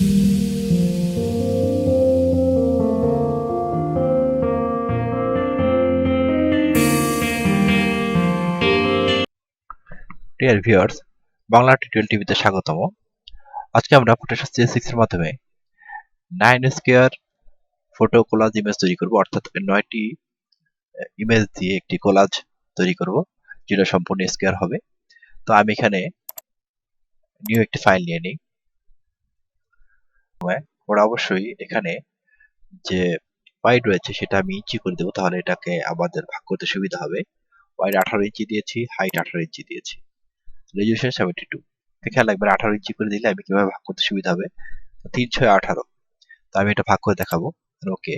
Dear viewers Bangla tutorial টিভিতে স্বাগতম। আজকে আমরা ফটোশপ সিএস6 এর মাধ্যমে। Nine square photo collage image তৈরি করব, অর্থাৎ নয়টি ইমেজ দিয়ে একটি কোলাজ তৈরি করব, যেটা সম্পূর্ণ স্কোয়ার হবে। তো আমি এখানে নিউ একটি ফাইল নিয়ে নিই। ওরা অবশ্যই এখানে যে ওয়াইড রয়েছে সেটা আমি ইঞ্চি করে দেবো, তাহলে এটাকে আমাদের ভাগ করতে সুবিধা হবে। ওয়াইড আঠারো ইঞ্চি দিয়েছি হাইট আঠারো ইঞ্চি দিয়েছি। রেজুলেশন সেভেন্টি টু খেয়াল রাখবেন, আঠারো ইঞ্চি করে দিলে আমি কীভাবে ভাগ করতে সুবিধা হবে? তিন ছয় আঠারো। তো আমি এটা ভাগ করে দেখাবো। Okay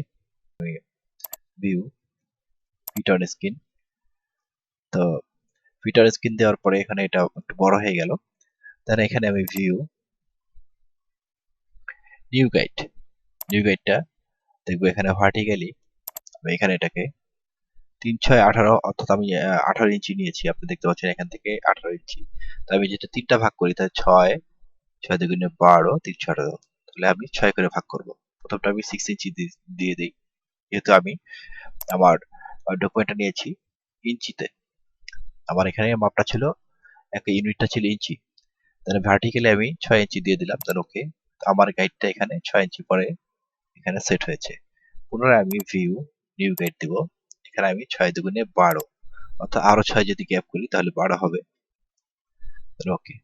view fit on screen তো ফিটার স্ক্রিন দেওয়ার পরে এখানে এটা একটু বড় হয়ে গেল। দেন এখানে আমি ভিউ নিউ গাইড নিউ গাইডটা দেখব এখানে ভার্টিক্যালি আমি এখানে এটাকে তিন ছয় আঠারো, অর্থাৎ আমি আঠারো ইঞ্চি নিয়েছি, আপনি দেখতে পাচ্ছেন এখান থেকে আঠারো ইঞ্চি। তো আমি যেটা তিনটা ভাগ করি, তাহলে ছয় ছয় দুগুণে বারো তিনশো আঠারো, তাহলে আমি ছয় করে ভাগ করব। প্রথমটা আমি সিক্স ইঞ্চি দিয়ে দিই, যেহেতু আমি আমার ডকুমেন্টটা নিয়েছি ইঞ্চিতে। আমার এখানে মাপটা ছিল, একটা ইউনিটটা ছিল ইঞ্চি। তাহলে ভার্টিক্যালি আমি ছয় ইঞ্চি দিয়ে দিলাম, তাহলে ওকে আমার গাইডটা এখানে ছয় ইঞ্চি পরে এখানে সেট হয়েছে। পুনরায় আমি ভিউ নিউ গাইড দিব। এখানে আমি ছয় দুগুণে বারো। অর্থাৎ আরও ছয় যদি গ্যাপ করি তাহলে বারো হবে। ওকে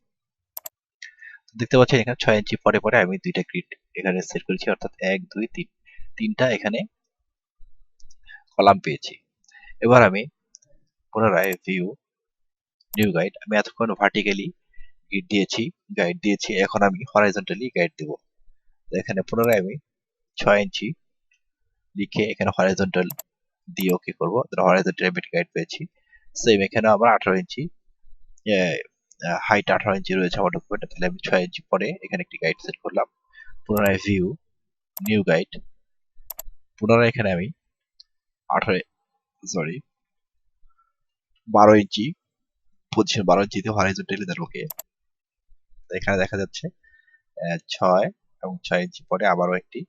দেখতে পাচ্ছেন এখানে ছয় ইঞ্চি পরে পরে আমি দুইটা গ্রিড এখানে সেট করেছি। অর্থাৎ এক, দুই, তিন। তিনটা এখানে কলাম পেয়েছি। এবার আমি পুনরায় ভিউ নিউ গাইড আমি এতক্ষণ ভার্টিক্যালি গিড দিয়েছি গাইড দিয়েছি, এখন আমি হরাইজন্টালি গাইড দেব। এখানে পুনরায় আমি ছয় ইঞ্চি লিখে এখানে হরাইজন্টাল দিয়ে ওকে করব। হরাইজন্টাল রেবিট গাইড পেয়েছি। সেম এখানে আমার আঠারো ইঞ্চি হাইট আঠারো ইঞ্চি রয়েছে আমার ডকুমেন্টে তাহলে আমি ছয় ইঞ্চি পরে এখানে একটি গাইড সেট করলাম। পুনরায় ভিউ নিউ গাইড পুনরায় এখানে আমি আঠারো সরি বারো ইঞ্চি পজিশন বারো ইঞ্চিতে হরাইজন্টালি দেন ওকে এখানে দেখা যাচ্ছে ছয় এবং ছয় ইঞ্চি পরে আবারও একটি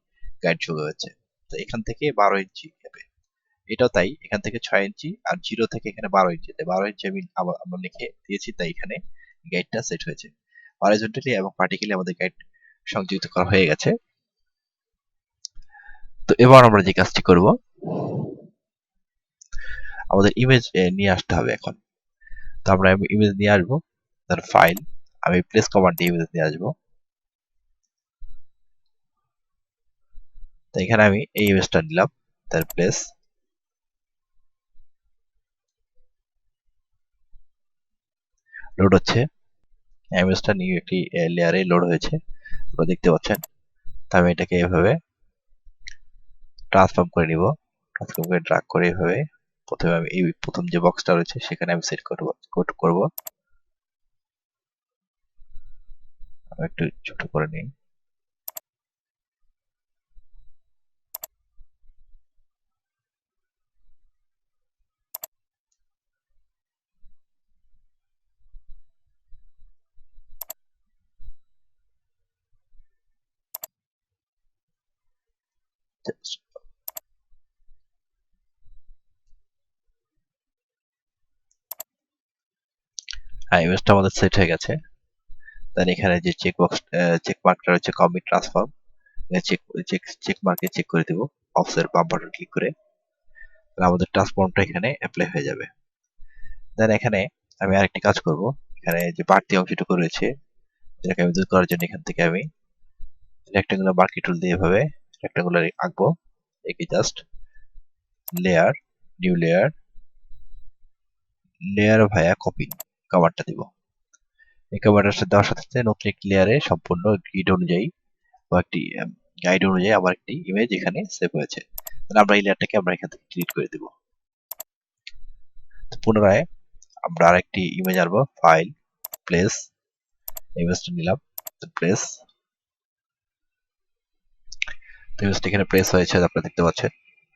গাইড যোগ হয়েছে। তো এখান থেকে বারো ইঞ্চি হবে। এটাও তাই, এখান থেকে ছয় ইঞ্চি আর জিরো থেকে এখানে বারো ইঞ্চি। বারো ইঞ্চি আমি আবার, আমরা লিখে দিয়েছি, তাই এখানে গাইডটা সেট হয়েছে। হরাইজন্টালি এবং পার্টিক্যালি আমাদের গাইড সংযুক্ত করা হয়ে গেছে। তো এবার আমরা যে কাজটি করব, আমাদের ইমেজ নিয়ে আসতে হবে এখন। তো আমরা ইমেজ নিয়ে আসব, তার ফাইল আমি প্লেস কমান্ড দিয়ে নিয়ে আসব। তো এখানে আমি এই ইমেজটা নিলাম, তার প্লেস লোড হচ্ছে। ইমেজটা নিউ একটি লেয়ারে লোড হয়েছে। দেখতে পাচ্ছেন? তো আমি এটাকে এভাবে ট্রান্সফর্ম করে নিব। ট্রান্সফর্ম করে ড্রাগ করে এভাবে। প্রথমে আমি এই প্রথম যে বক্সটা রয়েছে, সেখানে আমি সেট করব কোড করব। একটু ছোট করে নিই। হ্যাঁ ইমেজটা আমাদের সেট হয়ে গেছে। দেন এখানে যে চেক বক্স চেক মার্কটা রয়েছে commit transform check check check মার্কে চেক করে দেব অফসের বাম বাটন ক্লিক করে। আমাদের ট্রান্সফর্মটা এখানে অ্যাপ্লাই হয়ে যাবে। দেন এখানে আমি আরেকটি কাজ করব। এখানে যে বাড়তি অংশটুকু রয়েছে যেটাকে আমি দূর করার জন্য এখান থেকে আমি রেক্টাঙ্গুলার মার্কি টুল দিয়ে এভাবে রেক্টাঙ্গুলার আঁকবো। একে just layer new layer layer via copy কভারটা দিব। সাথে দেওয়ার সাথে সাথে নতুন একটি লেয়ারে সম্পূর্ণ গ্রিড অনুযায়ী বা একটি গাইড অনুযায়ী আবার একটি ইমেজ এখানে সেভ হয়েছে। তাহলে আমরা এই লেয়ারটাকে আমরা এখান থেকে ডিলিট করে দেব। পুনরায় আমরা আরেকটি ইমেজ আনব ফাইল প্লেস ইমেজটা নিলাম প্লেস ইমেজটা এখানে প্লেস হয়েছে, আপনারা দেখতে পাচ্ছেন।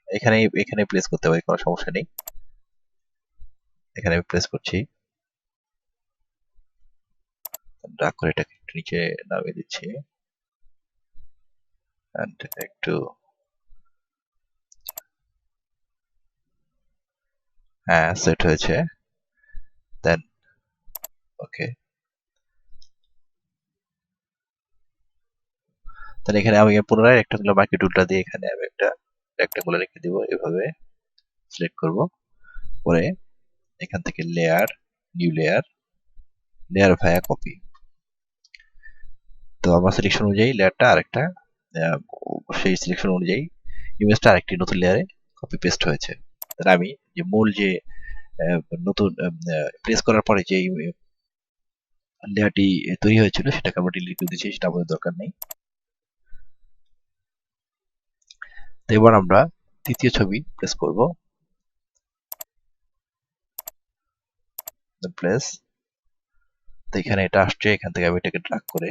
এখানে এখানে প্লেস করতে হবে, কোনো সমস্যা নেই। এখানে আমি প্রেস করছি। ড্রাগ করে এটাকে একটু নিচে নামিয়ে দিচ্ছি। একটু হ্যাঁ সেট হয়েছে। দেন ওকে তাহলে এখানে আমি পুনরায় একটা রেক্টাঙ্গুলার মার্কি টুলটা দিয়ে এখানে আমি একটা রেক্টাঙ্গুলার রেখে দিব এভাবে। সিলেক্ট করব। পরে এখান থেকে layer new layer layer via copy তো আমার সিলেকশন অনুযায়ী লেয়ারটা আরেকটা সেই সিলেকশন অনুযায়ী ইমেজটা আরেকটি নতুন লেয়ারে কপি পেস্ট হয়েছে। তাহলে আমি যে মূল যে নতুন প্রেস করার পরে যে লেয়ারটি তৈরি হয়েছিল সেটাকে আমরা ডিলিট করে দিচ্ছি সেটা আমাদের দরকার নেই। তো এবার আমরা তৃতীয় ছবি প্রেস করব। প্লেস তো এখানে এটা আসছে, এখান থেকে আমি এটাকে ড্রাগ করে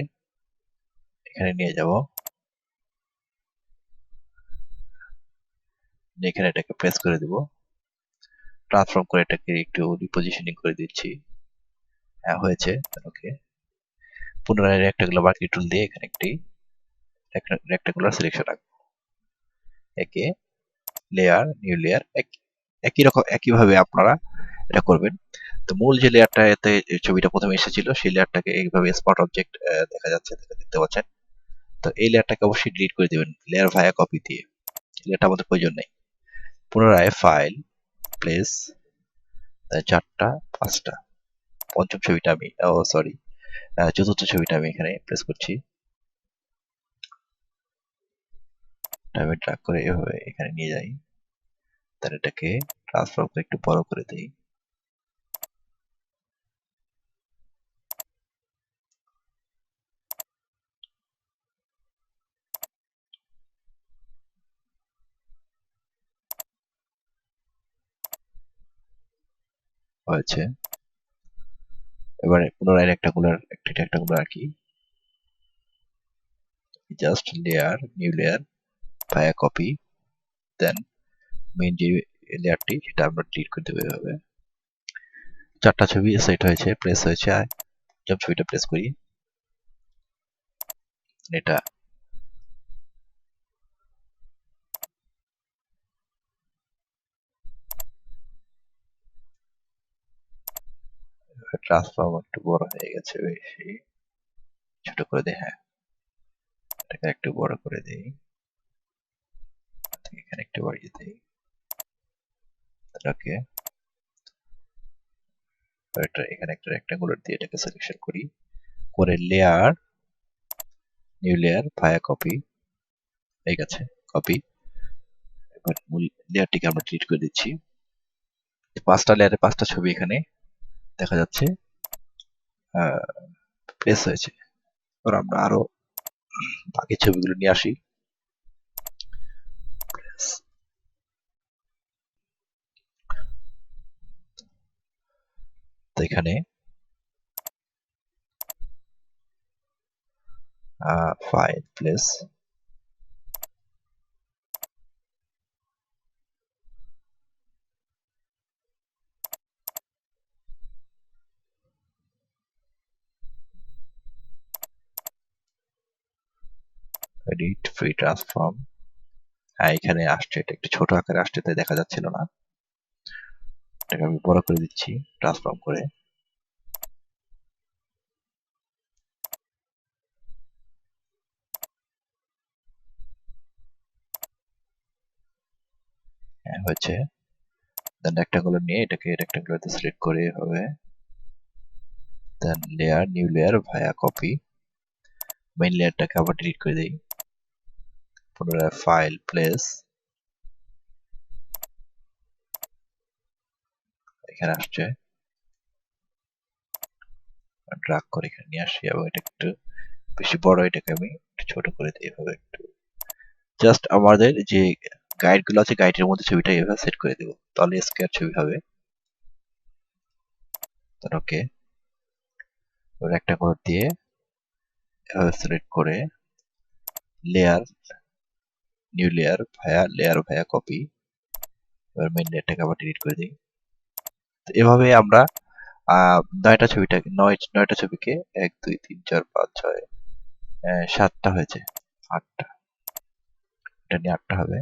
এখানে নিয়ে যাব। এখানে এটাকে প্রেস করে দিব। ট্রান্সফর্ম করে এটাকে একটু রিপোজিশনিং করে দিচ্ছি। হ্যাঁ হয়েছে, ওকে। পুনরায় রেক্টাঙ্গুলার মার্কি টুল দিয়ে এখানে একটি রেক্টাঙ্গুলার সিলেকশন রাখব একে লেয়ার নিউ লেয়ার একই রকম, একইভাবে আপনারা এটা করবেন। তো মূল যে লেয়ারটা এতে ছবিটা প্রথমে এসেছিল, সেই লেয়ারটাকে এইভাবে স্পট অবজেক্ট দেখা যাচ্ছে দেখতে পাচ্ছেন। তো এই লেয়ারটাকে অবশ্যই ডিলিট করে দেবেন, লেয়ার ভায়া কপি দিয়ে। লেয়ারটা আমাদের প্রয়োজন নেই। পুনরায় ফাইল প্লেস চারটা, পাঁচটা। পঞ্চম ছবিটা আমি, ও সরি চতুর্থ ছবিটা আমি এখানে প্রেস করছি। আমি ট্র্যাক করে এভাবে এখানে নিয়ে যাই। তাহলে এটাকে ট্রান্সফার করে একটু বড় করে দিই। হয়েছে। এবারে পুনরায় রেক্টাঙ্গুলার একটি রেক্টাঙ্গুলার আঁকি just layer new layer via copy then main যে লেয়ারটি সেটা আমরা ডিলিট করে দেবো এভাবে। চারটা ছবি সেট হয়েছে প্রেস হয়েছে আর জব ছবিটা প্রেস করি, এটা ট্রান্সফর্ম একটু বড় হয়ে গেছে বেশি। ছোট করে দিই হ্যাঁ। এটাকে একটু বড় করে দিই। এখানে একটু বাড়িয়ে দিই। ওকে এখানে একটা রেক্টাঙ্গুলার দিয়ে এটাকে সিলেকশন করি। করে layer new layer via copy এই গেছে কপি এবার মূল লেয়ারটিকে আমরা ডিলিট করে দিচ্ছি। পাঁচটা লেয়ারে পাঁচটা ছবি এখানে। দেখা যাচ্ছে প্লেস হয়েছে। এবার আমরা আরও বাকি ছবিগুলো নিয়ে আসি। এখানে file place edit free transform এখানে আসছে, এটা একটু ছোট আকারে আসছে, তাই দেখা যাচ্ছিল না। এটাকে আমি বড় করে দিচ্ছি ট্রান্সফর্ম করে। হ্যাঁ হয়েছে। দেন রেক্টাঙ্গুলার নিয়ে এটাকে রেক্টাঙ্গুলারতে সিলেক্ট করে হবে। Then layer new layer via copy main লেয়ারটাকে আবার ডিলিট করে দিই। পুনরায় ফাইল প্লেস এখানে আসছে। করে এখানে নিয়ে আসি এবং এটা একটু বেশি বড়, এটাকে আমি একটু ছোট করে দিই এভাবে একটু। জাস্ট আমাদের যে গাইডগুলো আছে গাইডের মধ্যে ছবিটা এভাবে সেট করে দেব। তাহলে স্কোয়ার ছবি হবে। ওকে একটা দিয়ে এভাবে সিলেক্ট করে layer new layer via layer via copy এবার মেইন লেয়ারটাকে আবার ডিলিট করে দিই। তো এভাবে আমরা নয়টা ছবিটাকে নয়, নয়টা ছবিকে এক, দুই, তিন, চার, পাঁচ, ছয় সাতটা হয়েছে। আটটা। এটা নিয়ে আটটা হবে।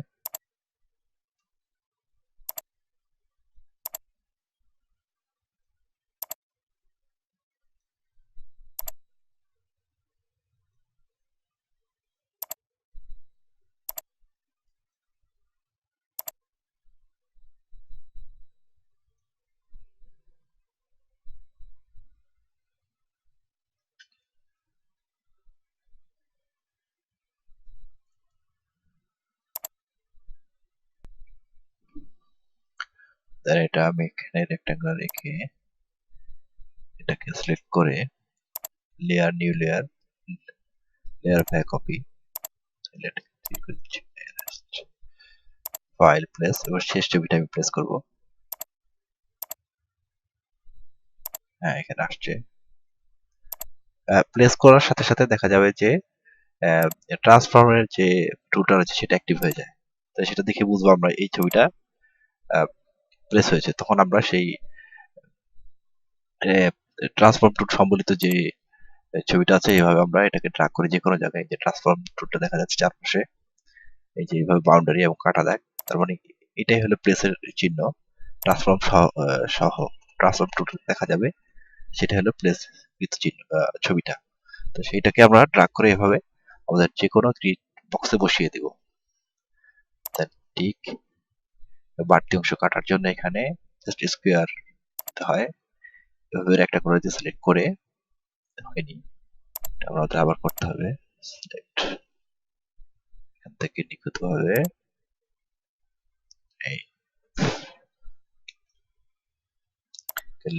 দেন এটা আমি এখানে রেক্টাঙ্গুলার রেখে এটাকে সিলেক্ট করে layer new layer layer via copy file place এবার শেষ ছবিটা আমি প্লেস করব। হ্যাঁ এখানে আসছে। প্লেস করার সাথে সাথে দেখা যাবে যে ট্রান্সফর্মের যে টুলটা রয়েছে সেটা অ্যাক্টিভ হয়ে যায়। তো সেটা দেখে বুঝব আমরা এই ছবিটা। প্লেস হয়েছে, তখন আমরা সেই ট্রান্সফর্ম টুল সম্বলিত যে ছবিটা আছে, এইভাবে আমরা এটাকে ট্র্যাক করি যে কোনো জায়গায় যে ট্রান্সফর্ম টুলটা দেখা যাচ্ছে চারপাশে, এই যে এইভাবে বাউন্ডারি এবং কাটা দেখ তার মানে এটাই হলো প্লেসের চিহ্ন ট্রান্সফর্ম সহ ট্রান্সফর্ম টুল দেখা যাবে, সেটা হলো প্লেস চিহ্ন ছবিটা। তো সেইটাকে আমরা ট্র্যাক করে এভাবে আমাদের যে কোনো বক্সে বসিয়ে দিব। ঠিক বাড়তি অংশ কাটার জন্য এখানে জাস্ট স্কোয়ার হয়। এভাবে একটা করে সিলেক্ট করে হয়নি আমাদের আবার করতে হবে। সিলেক্ট এখান থেকে এই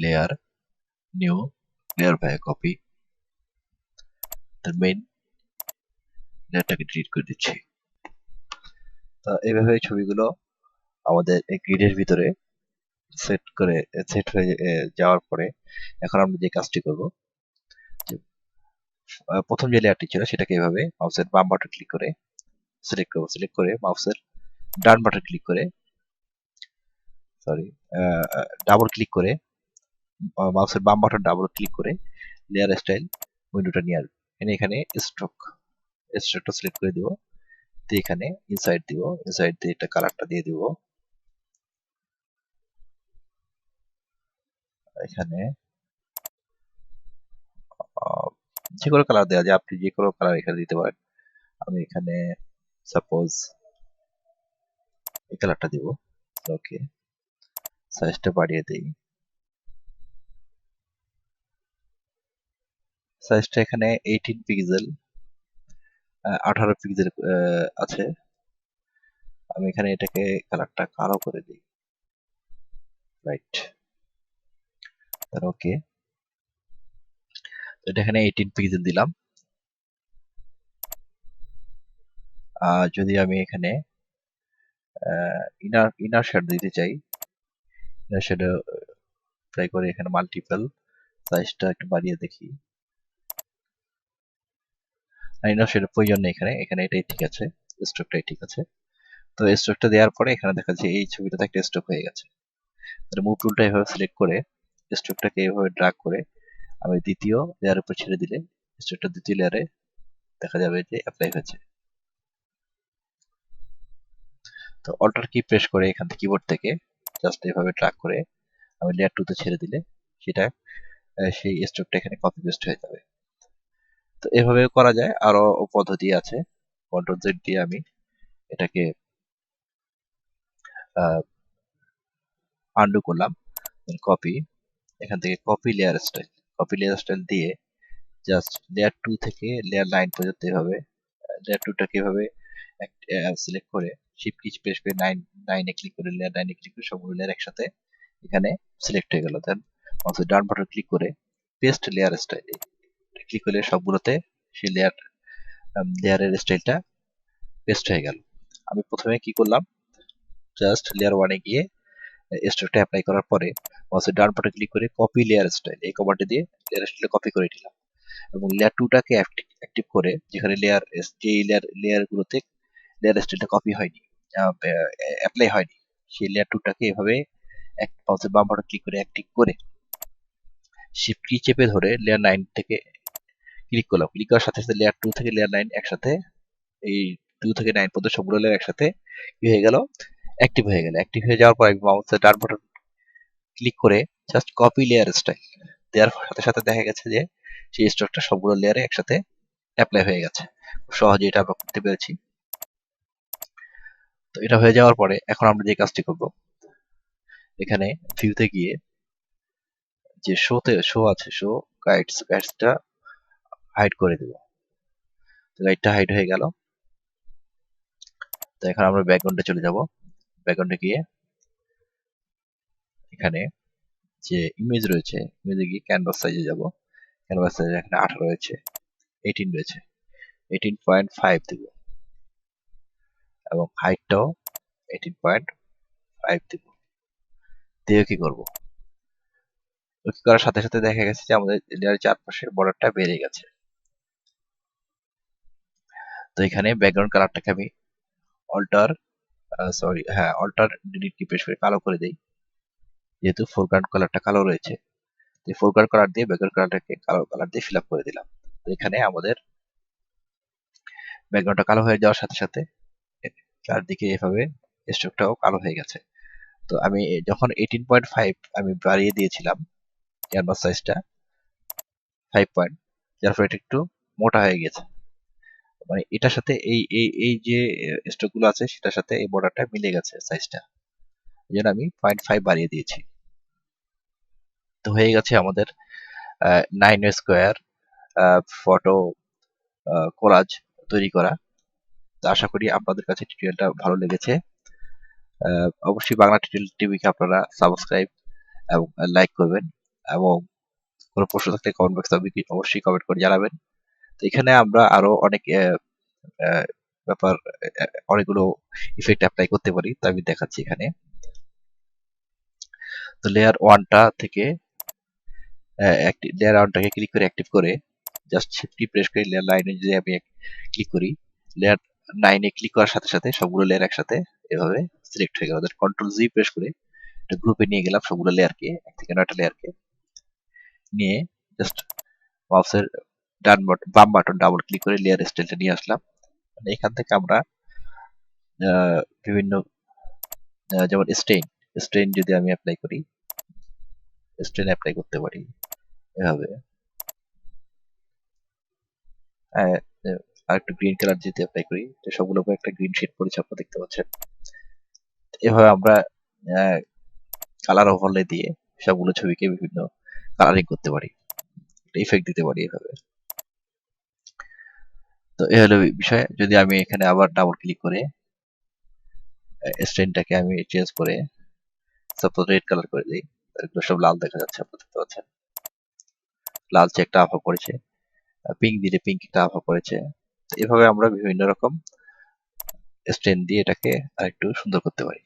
layer new layer via copy তার মেইন লেয়ারটাকে ডিলিট করে দিচ্ছি। তো এইভাবে ছবিগুলো আমাদের এই গ্রিডের ভিতরে সেট করে সেট হয়ে যাওয়ার পরে এখন আমরা যে কাজটি করব প্রথম যে লেয়ারটি ছিল সেটাকে এভাবে মাউসের বাম বাটন ক্লিক করে সিলেক্ট করব সিলেক্ট করে মাউসের ডান বাটন ক্লিক করে সরি ডাবল ক্লিক করে মাউসের বাম বাটন ডাবল ক্লিক করে লেয়ার স্টাইল উইন্ডোটা নিয়ে আসবে। এখানে এখানে স্ট্রোক স্ট্রোকটা সিলেক্ট করে দিব তো এখানে ইনসাইড দিব ইনসাইড দিয়ে এটা কালারটা দিয়ে দিব। এখানে যে কোনো কালার দেওয়া যায়, আপনি যে কোনো কালার এখানে দিতে পারেন। আমি এখানে সাপোজ এই কালারটা দিব। ওকে সাইজটা বাড়িয়ে দেই। সাইজটা এখানে এইটিন পিক্সেল আঠারো পিক্সেল আছে। আমি এখানে এটাকে কালারটা কালো করে দিই। রাইট তার ওকে এটা এখানে এইটিন পিক্সেল দিলাম। আর যদি আমি এখানে ইনার ইনার শেড দিতে চাই ইনার শেড ট্রাই করে এখানে মাল্টিপল সাইজটা একটু বাড়িয়ে দেখি। ইনার শেডের প্রয়োজন নেই এখানে এখানে এটাই ঠিক আছে স্ট্রোকটাই ঠিক আছে। তো স্ট্রোকটা দেওয়ার পরে এখানে দেখা যাচ্ছে এই ছবিটাতে একটা স্ট্রোক হয়ে গেছে। তাহলে মুভ টুলটা এভাবে সিলেক্ট করে স্ট্রোকটাকে এভাবে ড্রাগ করে আমি দ্বিতীয় লেয়ারের উপর ছেড়ে দিলে স্ট্রোকটা দ্বিতীয় লেয়ারে দেখা যাবে যে অ্যাপ্লাই হয়েছে। তো অল্টার কি প্রেস করে এখান থেকে কিবোর্ড থেকে জাস্ট এভাবে ট্র্যাক করে আমি লেয়ার টুতে ছেড়ে দিলে সেটা সেই স্ট্রোকটা এখানে কপি পেস্ট হয়ে যাবে। তো এভাবে করা যায়। আরও পদ্ধতি আছে। কন্ট্রোল জেড দিয়ে আমি এটাকে আন্ডু করলাম কপি এখান থেকে copy layer style copy layer style দিয়ে জাস্ট লেয়ার টু থেকে লেয়ার লাইন পর্যন্ত এভাবে লেয়ার টুটাকে এভাবে সিলেক্ট করে শিপ কিচ প্রেস করে নাইন নাইনে ক্লিক করে লেয়ার নাইনে ক্লিক করে সবগুলো লেয়ার একসাথে এখানে সিলেক্ট হয়ে গেল। দেন মাউসের ডান বাটন ক্লিক করে পেস্ট লেয়ার স্টাইল ক্লিক করলে সবগুলোতে সেই লেয়ার লেয়ারের স্টাইলটা পেস্ট হয়ে গেল। আমি প্রথমে কি করলাম? জাস্ট লেয়ার ওয়ানে গিয়ে স্ট্রোকটা অ্যাপ্লাই করার পরে মাউসের ডান বাটন ক্লিক করে কপি লেয়ার স্টাইল এই কমান্ডে দিয়ে লেয়ার স্টাইলটা কপি করে নিলাম। এবং লেয়ার টুটাকে অ্যাক্টিভ করে যেখানে লেয়ার যে লেয়ার লেয়ারগুলোতে লেয়ার স্টাইলটা কপি হয়নি অ্যাপ্লাই হয়নি, সেই লেয়ার টুটাকে এভাবে এক মাউসের বাম বাটন ক্লিক করে অ্যাক্টিভ করে শিফট কি চেপে ধরে লেয়ার নাইন থেকে ক্লিক করলাম। ক্লিক করার সাথে সাথে লেয়ার টু থেকে লেয়ার নাইন একসাথে, এই টু থেকে নাইন পর্যন্ত সবগুলো লেয়ার একসাথে কি হয়ে গেল? অ্যাক্টিভ হয়ে গেল। অ্যাক্টিভ হয়ে যাওয়ার পর মাউসের ডান বাটন ক্লিক করে জাস্ট কপি লেয়ার স্টাইল দেওয়ার সাথে সাথে দেখা গেছে যে সেই স্টকটা সবগুলো লেয়ারে একসাথে অ্যাপ্লাই হয়ে গেছে। সহজে এটা আমরা করতে পেরেছি। তো এটা হয়ে যাওয়ার পরে এখন আমরা যে কাজটি করব, এখানে ভিউতে গিয়ে যে শোতে শো আছে শো গাইডস গাইডসটা হাইড করে দেব। তো গাইডটা হাইড হয়ে গেল। তো এখন আমরা ব্যাকগ্রাউন্ডে চলে যাব। ব্যাকগ্রাউন্ডে গিয়ে এখানে যে ইমেজ রয়েছে ইমেজে গিয়ে ক্যানভাস সাইজে যাব। ক্যানভাস সাইজে এখানে আঠারো রয়েছে এইটিন রয়েছে। এইটিন পয়েন্ট ফাইভ দেব। এবং হাইটটাও এইটিন পয়েন্ট ফাইভ দেব। দিয়ে কি করব? ওকে করার সাথে সাথে দেখা গেছে যে আমাদের লেয়ারের চারপাশের বর্ডারটা বেড়ে গেছে। তো এখানে ব্যাকগ্রাউন্ড কালারটাকে আমি অল্টার সরি হ্যাঁ অল্টার ডিলিট কি প্রেস করে কালো করে দেই। যেহেতু ফোরগ্রাউন্ড কালারটা কালো রয়েছে, তো ফোরগ্রাউন্ড কালার দিয়ে ব্যাকগ্রাউন্ড কালারটাকে কালো কালার দিয়ে ফিল আপ করে দিলাম। তো এখানে আমাদের ব্যাকগ্রাউন্ডটা কালো হয়ে যাওয়ার সাথে সাথে চারদিকে এভাবে স্ট্রোকটাও কালো হয়ে গেছে। তো আমি যখন এইটিন পয়েন্ট ফাইভ আমি বাড়িয়ে দিয়েছিলাম ক্যানভাস সাইজটা ফাইভ পয়েন্ট যার ফলে এটা একটু মোটা হয়ে গেছে। মানে এটার সাথে এই এই এই যে স্ট্রোকগুলো আছে, সেটার সাথে এই বর্ডারটা মিলে গেছে সাইজটা এই জন্য আমি পয়েন্ট ফাইভ বাড়িয়ে দিয়েছি। তো হয়ে গেছে আমাদের নাইন স্কোয়ার ফটো কোলাজ তৈরি করা। তো আশা করি আপনাদের কাছে টিউটোরিয়ালটা ভালো লেগেছে। অবশ্যই বাংলা টিউটোরিয়াল টিভিকে আপনারা সাবস্ক্রাইব এবং লাইক করবেন এবং কোনো প্রশ্ন থাকলে কমেন্ট বক্সে অবশ্যই কমেন্ট করে জানাবেন। তো এখানে আমরা আরও অনেক ব্যাপার অনেকগুলো ইফেক্ট অ্যাপ্লাই করতে পারি। তা আমি দেখাচ্ছি এখানে। তো লেয়ার ওয়ানটা থেকে লেয়ার ওয়ানটাকে ক্লিক করে অ্যাক্টিভ করে জাস্ট শিফটি প্রেস করে লেয়ার লাইনে যদি আমি ক্লিক করি লেয়ার নাইনে ক্লিক করার সাথে সাথে সবগুলো লেয়ার একসাথে এভাবে সিলেক্ট হয়ে গেল। অর্থাৎ কন্ট্রোল জি প্রেস করে একটা গ্রুপে নিয়ে গেলাম সবগুলো লেয়ারকে এক থেকে নয়টা লেয়ারকে নিয়ে জাস্ট মাউসের ডান বাটন বাম বাটন ডাবল ক্লিক করে লেয়ার স্টাইলটা নিয়ে আসলাম। মানে এখান থেকে আমরা বিভিন্ন যেমন স্টেইন স্টেইন যদি আমি অ্যাপ্লাই করি স্টেইন অ্যাপ্লাই করতে পারি। এভাবে আর একটু গ্রিন কালার যদি অ্যাপ্লাই করি। তো একটা গ্রিন শেড আপনারা দেখতে পাচ্ছেন। এভাবে আমরা কালার ওভারলে দিয়ে সবগুলো ছবিকে বিভিন্ন কালারিং করতে পারি। ইফেক্ট দিতে পারি এভাবে। তো এ হলো বিষয়। যদি আমি এখানে আবার ডাবল ক্লিক করে স্ট্রেনটাকে আমি চেঞ্জ করে সাপোজ রেড কালার করে দিই এগুলো সব লাল দেখা যাচ্ছে, আপনারা দেখতে পাচ্ছেন। লাল একটা আফা পড়েছে পিঙ্ক দিলে পিঙ্ক একটা আফা পড়েছে এভাবে আমরা বিভিন্ন রকম স্ট্রেন দিয়ে এটাকে আরেকটু সুন্দর করতে পারি।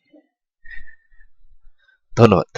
ধন্যবাদ।